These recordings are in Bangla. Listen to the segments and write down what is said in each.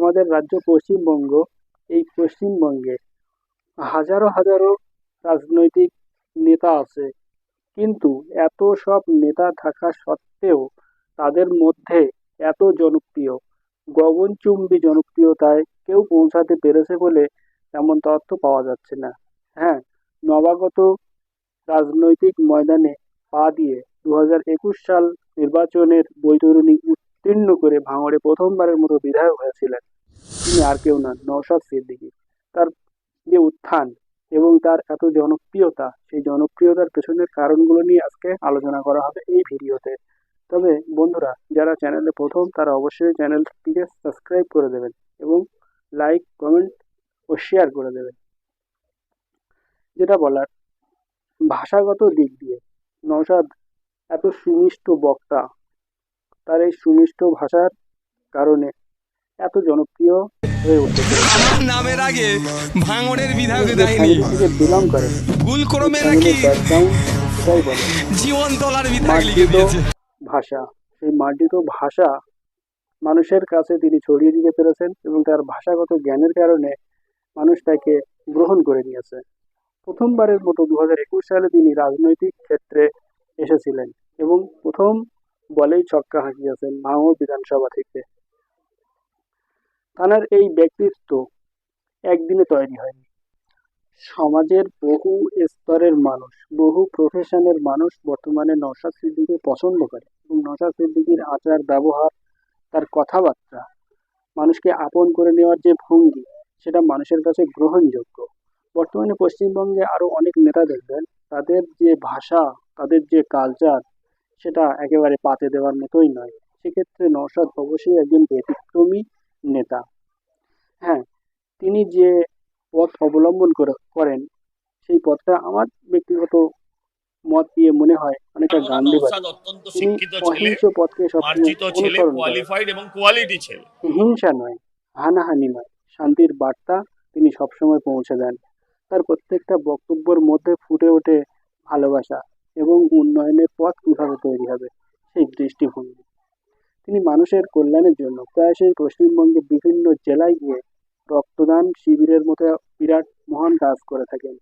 আমাদের রাজ্য পশ্চিমবঙ্গ, এই পশ্চিমবঙ্গে হাজারো হাজারো রাজনৈতিক নেতা আছে। কিন্তু এত সব নেতা থাকা সত্ত্বেও তাদের মধ্যে এত জনপ্রিয়, গগনচুম্বী জনপ্রিয়তায় কেউ পৌঁছাতে পেরেছে বলে এমন তথ্য পাওয়া যাচ্ছে না। হ্যাঁ নবাগত রাজনৈতিক ময়দানে পা দিয়ে দু হাজার একুশ সাল নির্বাচনের বৈতরণী উত্তীর্ণ করে ভাঙড়ে প্রথমবারের মতো বিধায়ক হয়েছিলেন। তিনি আর কেউ না নওশাদ সিদ্দিকি। তার যে উত্থান এবং তার এত জনপ্রিয়তা, সেই জনপ্রিয়তার পেছনের কারণগুলো নিয়ে আজকে আলোচনা করা হবে এই ভিডিওতে। তবে বন্ধুরা, যারা চ্যানেলে প্রথম, তারা অবশ্যই চ্যানেলটিকে সাবস্ক্রাইব করে দেবেন এবং লাইক, কমেন্ট ও শেয়ার করে দেবেন। যেটা বলার, ভাষাগত দিক দিয়ে নওশাদ এত সুমিষ্ট বক্তা তার এই সুমিষ্ট ভাষার কারণে এত জনপ্রিয় হয়ে উঠেছে। আমার নামের আগে ভাঙনের বিধায়ক দেয়নি। বিলং করেন ভুল ক্রমে নাকি জীবন তলার বিধায়ক লিখে দিয়েছে। ভাষা সেই মার্জিত ভাষা মানুষের কাছে তিনি ছড়িয়ে দিতে পেরেছেন এবং তার ভাষাগত জ্ঞানের কারণে মানুষ তাকে গ্রহণ করে নিয়েছে। প্রথমবারের মতো দু হাজার একুশ সালে তিনি রাজনৈতিক ক্ষেত্রে এসেছিলেন এবং প্রথম বলেই ছক্কা হাঁকিয়েছেন ভাঙড় বিধানসভা থেকে। তাঁর এই ব্যক্তিত্ব একদিনে তৈরি হয়নি। সমাজের বহু স্তরের মানুষ, বহু প্রফেশনের মানুষ বর্তমানে নওশাদ সিদ্দিকে পছন্দ করে এবং নওশাদ সিদ্দিকির আচার ব্যবহার, তার কথাবার্তা, মানুষকে আপন করে নেওয়ার যে ভঙ্গি, সেটা মানুষের কাছে গ্রহণযোগ্য। বর্তমানে পশ্চিমবঙ্গে আরও অনেক নেতা দেখবেন, তাদের যে ভাষা, তাদের যে কালচার সেটা একেবারে পাতে দেওয়ার মতোই নয়। সেক্ষেত্রে নওশাদ অবশ্যই একজন ব্যতিক্রমী নেতা। হ্যাঁ তিনি যে পথ অবলম্বন করে করেন সেই পথটা আমার ব্যক্তিগত মত দিয়ে মনে হয় অনেকটা গান্ধীবাদী তিনি অহিংস পথকে সবসময় অনুসরণ করেন। হিংসা নয় হানাহানি নয় শান্তির বার্তা তিনি সবসময় পৌঁছে দেন। তার প্রত্যেকটা বক্তব্যের মধ্যে ফুটে ওঠে ভালোবাসা। এবং উন্নয়নের পথ কীভাবে তৈরি হবে সেই দৃষ্টিভঙ্গি। তিনি মানুষের কল্যাণের জন্য প্রায়শই পশ্চিমবঙ্গের বিভিন্ন জেলায় গিয়ে রক্তদান শিবিরের মতো বিরাট মহান কাজ করে থাকেন।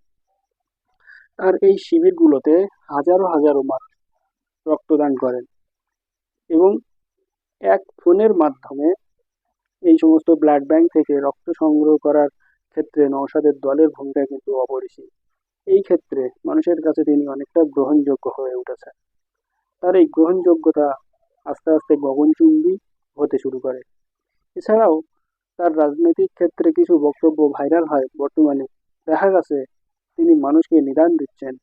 আর এই শিবিরগুলোতে হাজারো হাজারো মানুষ রক্তদান করেন এবং এক ফোনের মাধ্যমে এই সমস্ত ব্লাড ব্যাংক থেকে রক্ত সংগ্রহ করার ক্ষেত্রে নওশাদের দলের ভূমিকা কিন্তু অপরিসীম। এই ক্ষেত্রে মানুষের কাছে তিনি অনেকটা গ্রহণযোগ্য হয়ে উঠেছেন। তার এই গ্রহণযোগ্যতা আস্তে আস্তে গগনচুম্বী হতে শুরু করে। এছাড়াও তার রাজনৈতিক ক্ষেত্রে কিছু বক্তব্য ভাইরাল হয় বর্তমানে। দেখা গেছে, তিনি মানুষকে নিদান দিচ্ছেন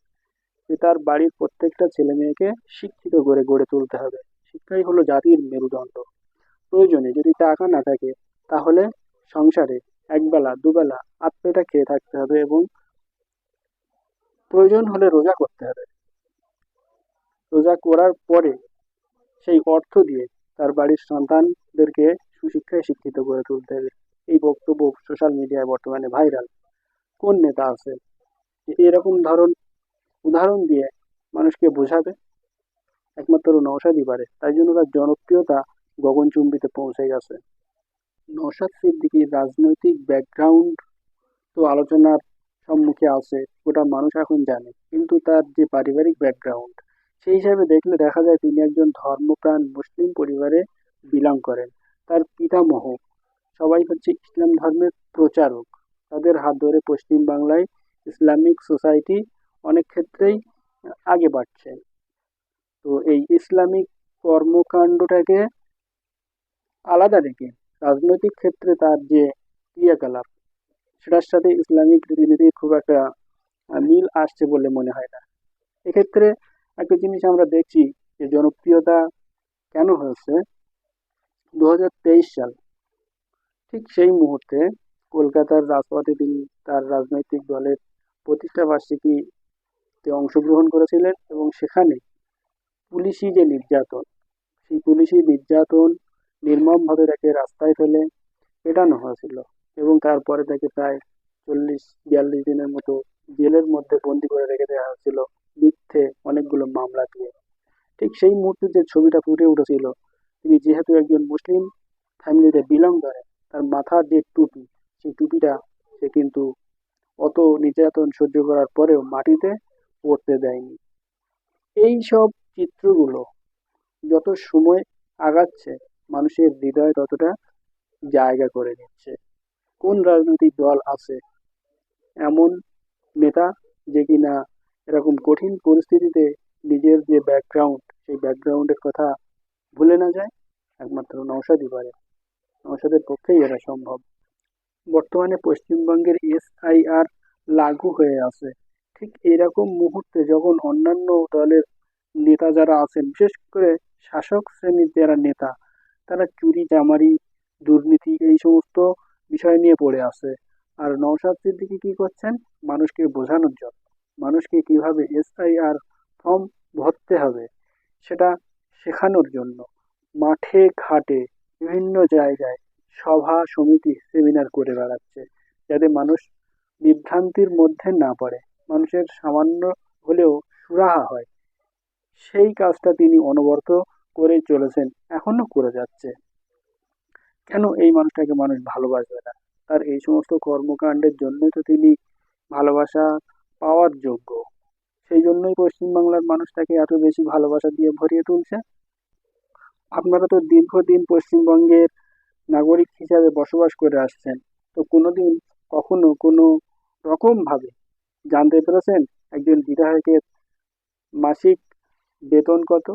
যে তার বাড়ির প্রত্যেকটা ছেলে মেয়েকে শিক্ষিত করে গড়ে তুলতে হবে। শিক্ষাই হলো জাতির মেরুদণ্ড। প্রয়োজনে যদি টাকা না থাকে, তাহলে সংসারে একবেলা, দুবেলা পেটা খেয়ে থাকতে হবে এবং প্রয়োজন হলে রোজা করতে হবে। রোজা করার পরে সেই অর্থ দিয়ে তার বাড়ির সন্তানদেরকে সুশিক্ষায় শিক্ষিত করে তুলতে হবে। এই বক্তব্য সোশ্যাল মিডিয়ায় বর্তমানে ভাইরাল কোন নেতা আছে? এরকম ধরন, উদাহরণ দিয়ে মানুষকে বোঝাবে। একমাত্র নৌসাদই পারে। তাই জন্য তার জনপ্রিয়তা গগনচুম্বিতে পৌঁছে গেছে। নৌসাদ সিদ্দিকির রাজনৈতিক ব্যাকগ্রাউন্ড তো আলোচনার সম্মুখে আছে, ওটা মানুষ এখন জানে। কিন্তু তার যে পারিবারিক ব্যাকগ্রাউন্ড সেই হিসাবে দেখলে দেখা যায় তিনি একজন ধর্মপ্রাণ মুসলিম পরিবারে বিলং করেন। তার পিতামহ সবাই হচ্ছে ইসলাম ধর্মের প্রচারক। তাদের হাত ধরে পশ্চিমবাংলায় ইসলামিক সোসাইটি অনেক ক্ষেত্রেই আগে বাড়ছে। তো এই ইসলামিক কর্মকাণ্ডটাকে আলাদা রেখে রাজনৈতিক ক্ষেত্রে তার যে ক্রিয়াকলাপ সেটার সাথে ইসলামিক রীতিনীতির খুব একটা মিল আসছে বলে মনে হয় না। এক্ষেত্রে একটা জিনিস আমরা দেখছি যে জনপ্রিয়তা কেন হয়েছে? দু হাজার তেইশ সাল, ঠিক সেই মুহূর্তে কলকাতার রাজপথে তিনি তার রাজনৈতিক দলের প্রতিষ্ঠা বার্ষিকীতে অংশগ্রহণ করেছিলেন এবং সেখানে পুলিশি যে নির্যাতন, সেই পুলিশি নির্যাতন নির্মমভাবে তাকে রাস্তায় ফেলে পেটানো হয়েছিল। এবং তারপরে তাকে প্রায় চল্লিশ, বিয়াল্লিশ দিনের মতো জেলের মধ্যে বন্দি করে রেখে দেওয়া হয়েছিল মিথ্যে অনেকগুলো মামলা দিয়ে। ঠিক সেই মুহূর্তে যে ছবিটা ফুটে উঠেছিল, তিনি যেহেতু একজন মুসলিম, ফ্যামিলিতে বিলং করেন তার মাথার যে টুপি, সেই টুপিটা সে কিন্তু অত নির্যাতন সহ্য করার পরেও মাটিতে পড়তে দেয়নি। এই সব চিত্রগুলো যত সময় আগাচ্ছে, মানুষের হৃদয় ততটা জায়গা করে নিচ্ছে। কোন রাজনৈতিক দল আছে এমন নেতা যে কিনা এরকম কঠিন পরিস্থিতিতে নিজের যে ব্যাকগ্রাউন্ড সেই ব্যাকগ্রাউন্ডের কথা ভুলে না যায়? একমাত্র নৌসাদই পারে। নৌসাদের পক্ষেই এটা সম্ভব। বর্তমানে পশ্চিমবঙ্গের এসআইআর লাগু হয়ে আছে। ঠিক এরকম মুহূর্তে যখন অন্যান্য দলের নেতা যারা আছেন, বিশেষ করে শাসক শ্রেণির যারা নেতা, তারা চুরি চামারি দুর্নীতি, এই সমস্ত বিষয় নিয়ে পড়ে আছে। আর নওশাদ সিদ্দিকী কি করছেন? মানুষকে বোঝানোর জন্য। মানুষকে কীভাবে এসআইআর ফর্ম ভরতে হবে, সেটা শেখানোর জন্য। মাঠে, ঘাটে, বিভিন্ন জায়গায় সভা, সমিতি, সেমিনার করে বেড়াচ্ছে, যাতে মানুষ বিভ্রান্তির মধ্যে না পড়ে। মানুষের সামান্য হলেও সুরাহা হয়। সেই কাজটা তিনি অনবরত করে চলেছেন এখনও করে যাচ্ছে। কেন এই মানুষটাকে মানুষ ভালোবাসবে না? তার এই সমস্ত কর্মকাণ্ডের জন্যই তো তিনি ভালোবাসা পাওয়ার যোগ্য। সেই জন্যই পশ্চিমবাংলার মানুষ তাকে এত বেশি ভালোবাসা দিয়ে ভরিয়ে তুলছে। আপনারা তো দীর্ঘদিন পশ্চিমবঙ্গের নাগরিক হিসাবে বসবাস করে আসছেন। তো কোনোদিন কখনো কোনো রকমভাবে জানতে পেরেছেন? একজন বিধায়কের মাসিক বেতন কত?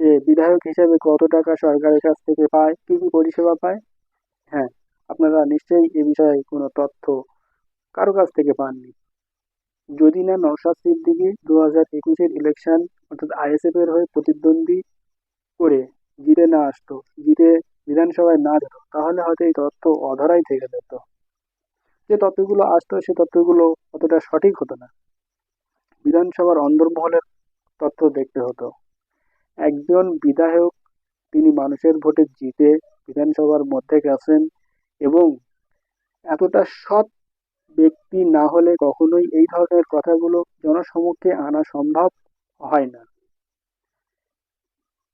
সে বিধায়ক হিসেবে কত টাকা সরকারের কাছ থেকে পায়? কী কী পরিষেবা পায়? হ্যাঁ আপনারা নিশ্চয়ই এ বিষয়ে কোনো তথ্য কারও কাছ থেকে পাননি। যদি না, নওশাদ সিদ্দিকী দু হাজার একুশের ইলেকশন অর্থাৎ আইএসএফ এর হয়ে প্রতিদ্বন্দ্বী করে জিতে না আসতো, জিতে বিধানসভায় না যেত, তাহলে হয়তো এই তথ্য অধরাই থেকে যেত। যে তথ্যগুলো আসতো, সে তথ্যগুলো অতটা সঠিক হতো না। বিধানসভার অন্দরমহলের তথ্য দেখতে হতো। একজন বিধায়ক, তিনি মানুষের ভোটে জিতে বিধানসভার মধ্যে গেছেন এবং এতটা সৎ ব্যক্তি না হলে কখনোই এই ধরনের কথাগুলো জনসমক্ষে আনা সম্ভব হয় না।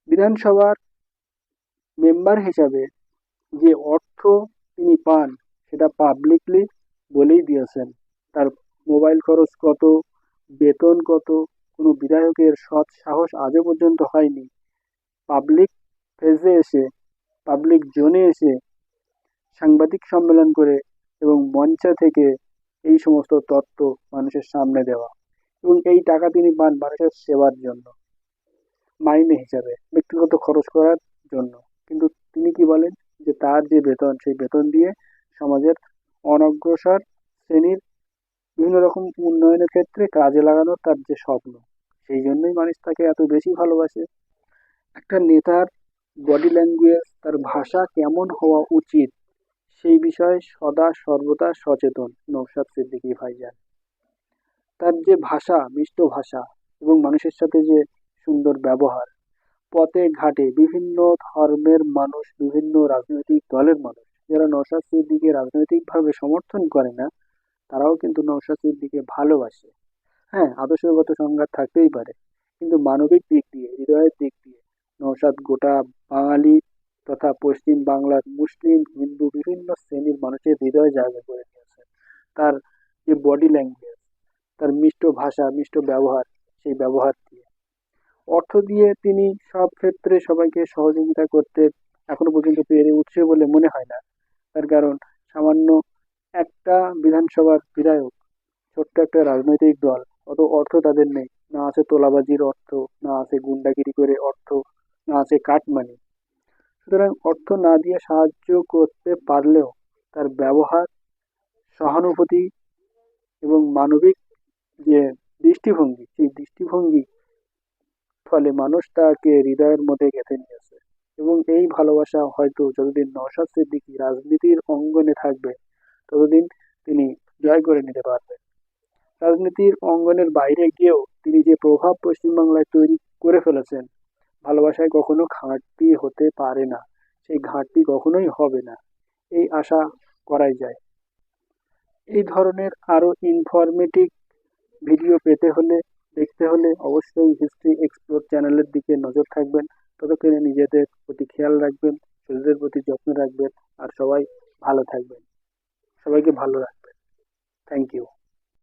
বিধানসভার মেম্বার হিসাবে যে অর্থ তিনি পান, সেটা পাবলিকলি বলেই দিয়েছেন। তার মোবাইল খরচ কত, বেতন কত কোনো বিধায়কের সৎ সাহস আজও পর্যন্ত হয়নি। পাবলিক ফেজে এসে, পাবলিক জোনে এসে সাংবাদিক সম্মেলন করে এবং মঞ্চে থেকে এই সমস্ত তত্ত্ব মানুষের সামনে দেওয়া এবং এই টাকা তিনি পান মানুষের সেবার জন্য, মাইনে হিসাবে, ব্যক্তিগত খরচ করার জন্য। কিন্তু তিনি কি বলেন? যে তার যে বেতন, সেই বেতন দিয়ে সমাজের অনগ্রসর শ্রেণির বিভিন্ন রকম উন্নয়নের ক্ষেত্রে কাজে লাগানোর তার যে স্বপ্ন। সেই জন্যই মানুষ তাকে এত বেশি ভালোবাসে। একটা নেতার বডি ল্যাঙ্গুয়েজ তার ভাষা কেমন হওয়া উচিত, সেই বিষয়ে সদা সর্বদা সচেতন নৌশাদ সিদ্দিকী ভাইজান। তার যে ভাষা, মিষ্ট ভাষা এবং মানুষের সাথে যে সুন্দর ব্যবহার, পথে ঘাটে বিভিন্ন ধর্মের মানুষ, বিভিন্ন রাজনৈতিক দলের মানুষ, যারা নৌশাদ সিদ্দিকে রাজনৈতিকভাবে সমর্থন করে না, তারাও কিন্তু নৌশাদ সিদ্দিকে ভালোবাসে। হ্যাঁ আদর্শগত সংঘাত থাকতেই পারে। কিন্তু মানবিক দিক দিয়ে, হৃদয়ের দিক দিয়ে নৌশাদ গোটা বাঙালি তথা পশ্চিম বাংলার মুসলিম, হিন্দু বিভিন্ন শ্রেণির মানুষের হৃদয় জায়গা করে নিয়েছে। তার যে বডি ল্যাঙ্গুয়েজ তার মিষ্ট ভাষা, মিষ্ট ব্যবহার, সেই ব্যবহার দিয়ে। অর্থ দিয়ে তিনি সব ক্ষেত্রে সবাইকে সহযোগিতা করতে এখনও পর্যন্ত পেরে উঠছে বলে মনে হয় না। তার কারণ, সামান্য একটা বিধানসভার বিধায়ক, ছোট্ট একটা রাজনৈতিক দল অত অর্থ তাদের নেই। না আছে তোলাবাজির অর্থ, না আছে গুন্ডাগিরি করে অর্থ, না আছে কাটমানি সুতরাং অর্থ না দিয়ে সাহায্য করতে পারলেও তার ব্যবহার, সহানুভূতি এবং মানবিক যে দৃষ্টিভঙ্গি, সেই দৃষ্টিভঙ্গি ফলে মানুষ তাকে হৃদয়ের মধ্যে গেঁথে নিয়েছে এবং এই ভালোবাসা হয়তো যতদিন নওশাদ সিদ্দিকী রাজনীতির অঙ্গনে থাকবে, ততদিন তিনি জয় করে নিতে পারবেন। রাজনীতির অঙ্গনের বাইরে গিয়েও তিনি যে প্রভাব পশ্চিমবাংলায় তৈরি করে ফেলেছেন, ভালোবাসায় কখনো ঘাটতি হতে পারে না, সেই ঘাটতি কখনোই হবে না, এই আশা করাই যায়। এই ধরনের আরও ইনফরমেটিভ ভিডিও পেতে হলে, দেখতে হলে অবশ্যই হিস্ট্রি এক্সপ্লোর চ্যানেলের দিকে নজর থাকবেন, ততক্ষণে নিজেদের প্রতি খেয়াল রাখবেন, শরীরের প্রতি যত্ন রাখবেন, আর সবাই ভালো থাকবেন। সবাইকে ভালো রাখবেন। Thank you